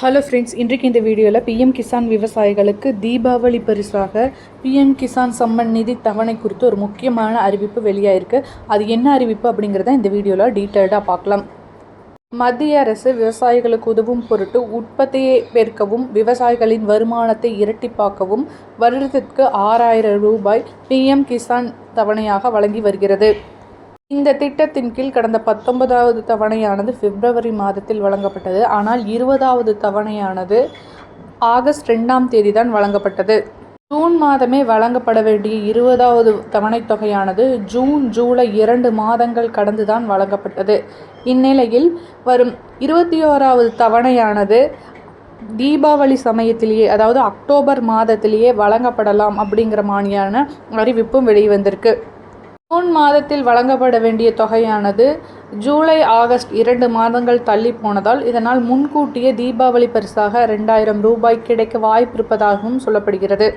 Hello friends இன்றைக்கு இந்த வீடியோவில் பிஎம் கிசான் விவசாயிகளுக்கு தீபாவளி பரிசாக பிஎம் கிசான் சம்மன் நிதி தவணை குறித்து ஒரு முக்கியமான அறிவிப்பு வெளியாயிருக்கு. அது என்ன அறிவிப்பு அப்படிங்கிறத இந்த வீடியோவில் டீட்டெயில்டாக பார்க்கலாம். மத்திய அரசு விவசாயிகளுக்கு உதவும் பொருட்டு உற்பத்தியை பெருக்கவும் விவசாயிகளின் வருமானத்தை இரட்டிப்பாக்கவும் வருடத்திற்கு ஆறாயிரம் ரூபாய் பிஎம் கிசான் தவணையாக வழங்கி வருகிறது. இந்த திட்டத்தின் கீழ் கடந்த பத்தொன்பதாவது தவணையானது பிப்ரவரி மாதத்தில் வழங்கப்பட்டது. ஆனால் இருபதாவது தவணையானது ஆகஸ்ட் ரெண்டாம் தேதி தான் வழங்கப்பட்டது. ஜூன் மாதமே வழங்கப்பட வேண்டிய இருபதாவது தவணைத் தொகையானது ஜூன் ஜூலை இரண்டு மாதங்கள் கடந்துதான் வழங்கப்பட்டது. இந்நிலையில் வரும் இருபத்தி ஓராவது தவணையானது தீபாவளி சமயத்திலேயே அதாவது அக்டோபர் மாதத்திலேயே வழங்கப்படலாம் அப்படிங்கிற மாதிரியான அறிவிப்பும் வெளிவந்திருக்கு. ஜூன் மாதத்தில் வழங்கப்பட வேண்டிய தொகையானது ஜூலை ஆகஸ்ட் இரண்டு மாதங்கள் தள்ளி போனதால் இதனால் முன்கூட்டியே தீபாவளி பரிசாக ரெண்டாயிரம் ரூபாய் கிடைக்க வாய்ப்பிருப்பதாகவும் சொல்லப்படுகிறது.